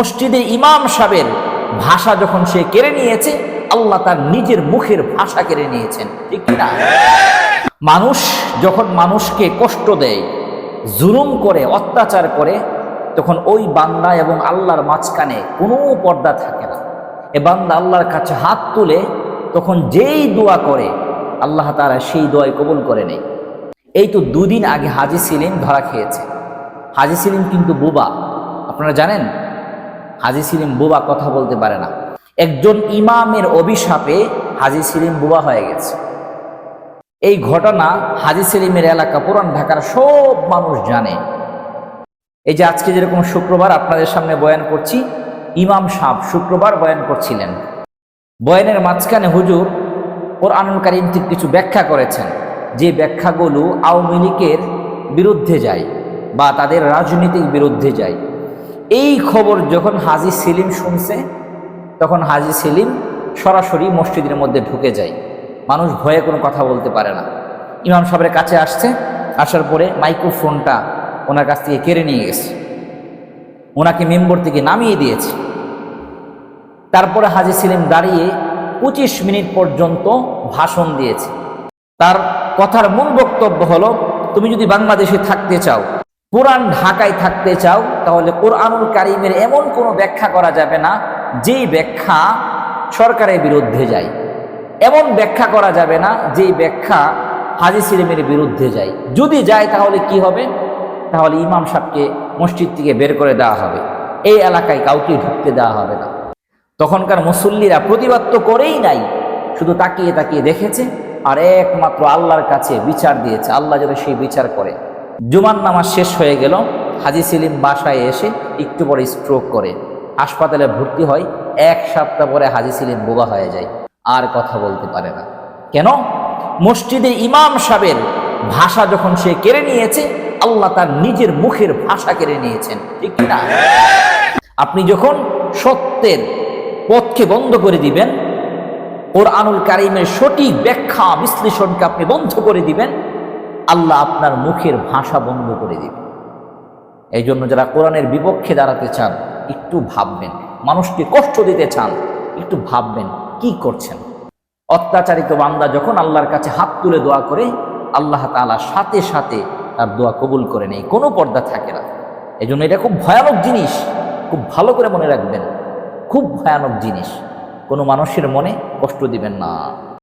মসজিদে ইমাম সাহেবের ভাষা যখন সে কেড়ে নিয়েছে, আল্লাহ তার নিজের মুখের ভাষা কেড়ে নিয়েছেন। ঠিক না মানুষ যখন মানুষকে কষ্ট দেয়, জুলুম করে, অত্যাচার করে, তখন ওই বান্দা এবং আল্লাহর মাঝখানে কোনো পর্দা থাকে না। এ বান্দা আল্লাহর কাছে হাত তুলে তখন যেই দোয়া করে, আল্লাহ তারা সেই দোয়াই কবুল করে নেই এই তো দুদিন আগে হাজি সিলিম ধরা খেয়েছে। হাজি সিলিম কিন্তু বোবা। আপনারা জানেন হাজি সিলিম বুবা কথা বলতে পারে না। একজন ইমামের অভিশাপে হাজি সিলিম বুবা হয়ে গেছে। এই ঘটনা হাজি সেলিমের এলাকা পুরান ঢাকার সব মানুষ জানে। এই যে আজকে যেরকম শুক্রবার, আপনাদের সামনে বয়ান করছি, ইমাম সাহ শুক্রবার বয়ান করছিলেন। বয়ানের মাঝখানে হুজুর কোরআনুল কারিম থেকে কিছু ব্যাখ্যা করেছেন। যে ব্যাখ্যাগুলো আওয়ামী লীগের বিরুদ্ধে যায় বা তাদের রাজনীতির বিরুদ্ধে যায়। এই খবর যখন হাজি সেলিম শুনছে, তখন হাজি সেলিম সরাসরি মসজিদের মধ্যে ঢুকে যায়। মানুষ ভয়ে কোনো কথা বলতে পারে না। ইমাম সাহেবের কাছে আসছে, আসার পরে মাইক্রোফোনটা ওনার কাছ থেকে কেড়ে নিয়ে গেছে। ওনাকে মেম্বর থেকে নামিয়ে দিয়েছে। তারপরে হাজি সেলিম দাঁড়িয়ে পঁচিশ মিনিট পর্যন্ত ভাষণ দিয়েছে। তার কথার মূল বক্তব্য হলো, তুমি যদি বাংলাদেশে থাকতে চাও পুরান ঢাকায় থাকতে চাও, তাহলে কোরআনুল কারিমের এমন কোনো ব্যাখ্যা করা যাবে না, যেই ব্যাখ্যা সরকারের বিরুদ্ধে যায়। এমন ব্যাখ্যা করা যাবে না, যেই ব্যাখ্যা হাজি সিলেমের বিরুদ্ধে যায়। যদি যায়, তাহলে কি হবে? তাহলে ইমাম সাহেবকে মসজিদ থেকে বের করে দেওয়া হবে। এই এলাকায় কাউকে ঢুকতে দেওয়া হবে না। তখনকার মুসল্লিরা প্রতিবাদ তো করেই নাই, শুধু তাকিয়ে তাকিয়ে দেখেছে, আর একমাত্র আল্লাহর কাছে বিচার দিয়েছে, আল্লাহ যেন সেই বিচার করে। জুমার নামাজ শেষ হয়ে গেল, হাজি সেলিম বাসায় এসে একটু পরে স্ট্রোক করে। হাসপাতালে ভর্তি হয়, এক সপ্তাহ পরে হাজি সেলিম বোবা হয়ে যায়, আর কথা বলতে পারে না। কেন? মসজিদে ইমাম সাহেবের ভাষা যখন সে কেড়ে নিয়েছে, আল্লাহ তার নিজের মুখের ভাষা কেড়ে নিয়েছেন, ঠিক না আপনি যখন সত্যের পথকে বন্ধ করে দিবেন ওর আনুল কারিমের সঠিক ব্যাখ্যা বিশ্লেষণকে আপনি বন্ধ করে দিবেন আল্লাহ আপনার মুখের ভাষা বন্ধ করে দিবেন এই জন্য যারা কোরআনের বিপক্ষে দাঁড়াতে চান, একটু ভাববেন। মানুষকে কষ্ট দিতে চান, একটু ভাববেন কি করছেন। অত্যাচারিত বান্দা যখন আল্লাহর কাছে হাত তুলে দোয়া করে, আল্লাহ তাআলা সাথে সাথে তার দোয়া কবুল করে নেই কোনো পর্দা থাকে না। এই জন্য এটা খুব ভয়ানক জিনিস। খুব ভালো করে মনে রাখবেন। খুব ভয়ানক জিনিস। কোনো মানুষের মনে কষ্ট দিবেন না।